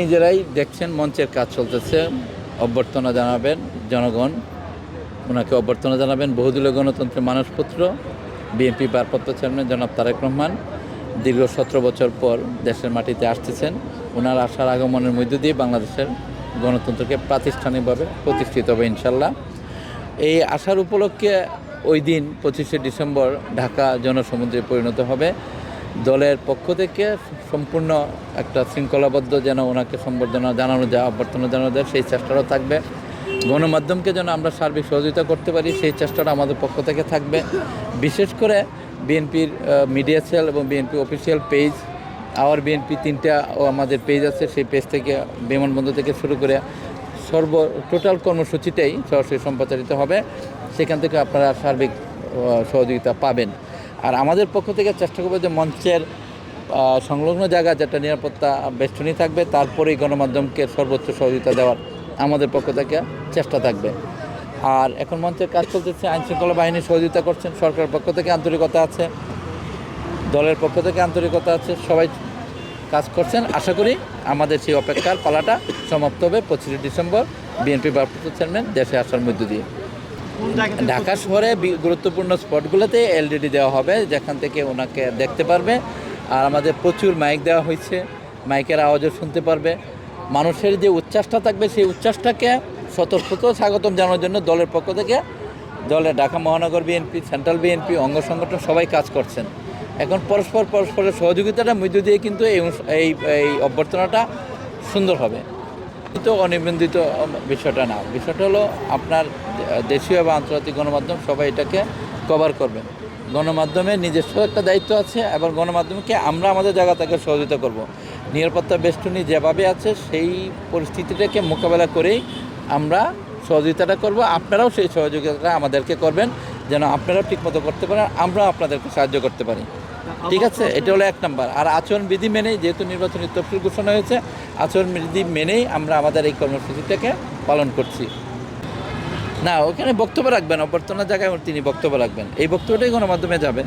নিজেরাই দেখছেন, মঞ্চের কাজ চলতেছে। অভ্যর্থনা জানাবেন জনগণ। ওনাকে অভ্যর্থনা জানাবেন বহুদলীয় গণতন্ত্রের মানসপুত্র বিএনপি ভারপ্রাপ্ত চেয়ারম্যান জনাব তারেক রহমান। দীর্ঘ সতেরো বছর পর দেশের মাটিতে আসতেছেন। ওনার আসার আগমনের মধ্য দিয়ে বাংলাদেশের গণতন্ত্রকে প্রাতিষ্ঠানিকভাবে প্রতিষ্ঠিত হবে, ইনশাল্লাহ। এই আসার উপলক্ষে ওই দিন পঁচিশে ডিসেম্বর ঢাকা জনসমুদ্রে পরিণত হবে। দলের পক্ষ থেকে সম্পূর্ণ একটা শৃঙ্খলাবদ্ধ যেন ওনাকে সম্বর্ধনা জানানো যায়, অভ্যর্থনা জানানো যায়, সেই চেষ্টাটাও থাকবে। গণমাধ্যমকে যেন আমরা সার্বিক সহযোগিতা করতে পারি, সেই চেষ্টাটা আমাদের পক্ষ থেকে থাকবে। বিশেষ করে বিএনপির মিডিয়া সেল এবং BNP official page our BNP তিনটা ও আমাদের পেজ আছে, সেই পেজ থেকে বিমানবন্দর থেকে শুরু করে সর্ব টোটাল কর্মসূচিটাই সরাসরি সম্প্রচারিত হবে। সেখান থেকে আপনারা সার্বিক সহযোগিতা পাবেন। আর আমাদের পক্ষ থেকে চেষ্টা করব যে মঞ্চের সংলগ্ন জায়গা যেটা নিরাপত্তা বেষ্টনী থাকবে, তারপরেই গণমাধ্যমকে সর্বোচ্চ সহযোগিতা দেওয়ার আমাদের পক্ষ থেকে চেষ্টা থাকবে। আর এখন মঞ্চের কাজ চলতেছে, আইনশৃঙ্খলা বাহিনী সহযোগিতা করছেন, সরকারের পক্ষ থেকে আন্তরিকতা আছে, দলের পক্ষ থেকে আন্তরিকতা আছে, সবাই কাজ করছেন। আশা করি আমাদের সেই অপেক্ষার পালাটা সমাপ্ত হবে পঁচিশে ডিসেম্বর, বিএনপি ভারপ্রাপ্ত চেয়ারম্যান দেশে আসার মধ্য দিয়ে। ঢাকা শহরে গুরুত্বপূর্ণ স্পটগুলোতে এলডিডি দেওয়া হবে, যেখান থেকে ওনাকে দেখতে পারবে। আর আমাদের প্রচুর মাইক দেওয়া হয়েছে। মাইকের আওয়াজও শুনতে পারবে। মানুষের যে উচ্ছ্বাসটা থাকবে, সেই উচ্ছ্বাসটাকে স্বতঃস্ফূর্ত স্বাগতম জানানোর জন্য দলের পক্ষ থেকে দলের ঢাকা মহানগর বিএনপি সেন্ট্রাল বিএনপি অঙ্গ সংগঠন সবাই কাজ করছেন। এখন পরস্পর পরস্পরের সহযোগিতার মধ্য দিয়ে কিন্তু এই এই এই অভ্যর্থনাটা সুন্দর হবে। তো অনিবন্ধিত বিষয়টা না। বিষয়টা হলো আপনার দেশীয় বা আন্তর্জাতিক গণমাধ্যম সবাই এটাকে কভার করবেন গণমাধ্যমের নিজস্ব একটা দায়িত্ব আছে এবং গণমাধ্যমকে আমরা আমাদের জায়গা থেকে সহযোগিতা করব। নিরাপত্তা বেষ্টনী যেভাবে আছে সেই পরিস্থিতিটাকে মোকাবেলা করেই আমরা সহযোগিতাটা করব। আপনারাও সেই সহযোগিতাটা আমাদেরকে করবেন যেন আপনারাও ঠিকমতো করতে পারেন আমরাও আপনাদেরকে সাহায্য করতে পারি। ঠিক আছে? এটা হলো এক নম্বর। আর আচরণ বিধি মেনেই যেহেতু নির্বাচনী তফসিল ঘোষণা হয়েছে, আচরণ বিধি মেনেই আমরা আমাদের এই কর্মসূচিটাকে পালন করছি। না ওখানে বক্তব্য রাখবেন অভ্যর্থনার জায়গায় তিনি বক্তব্য রাখবেন। এই বক্তব্যটাই গণমাধ্যমে যাবেন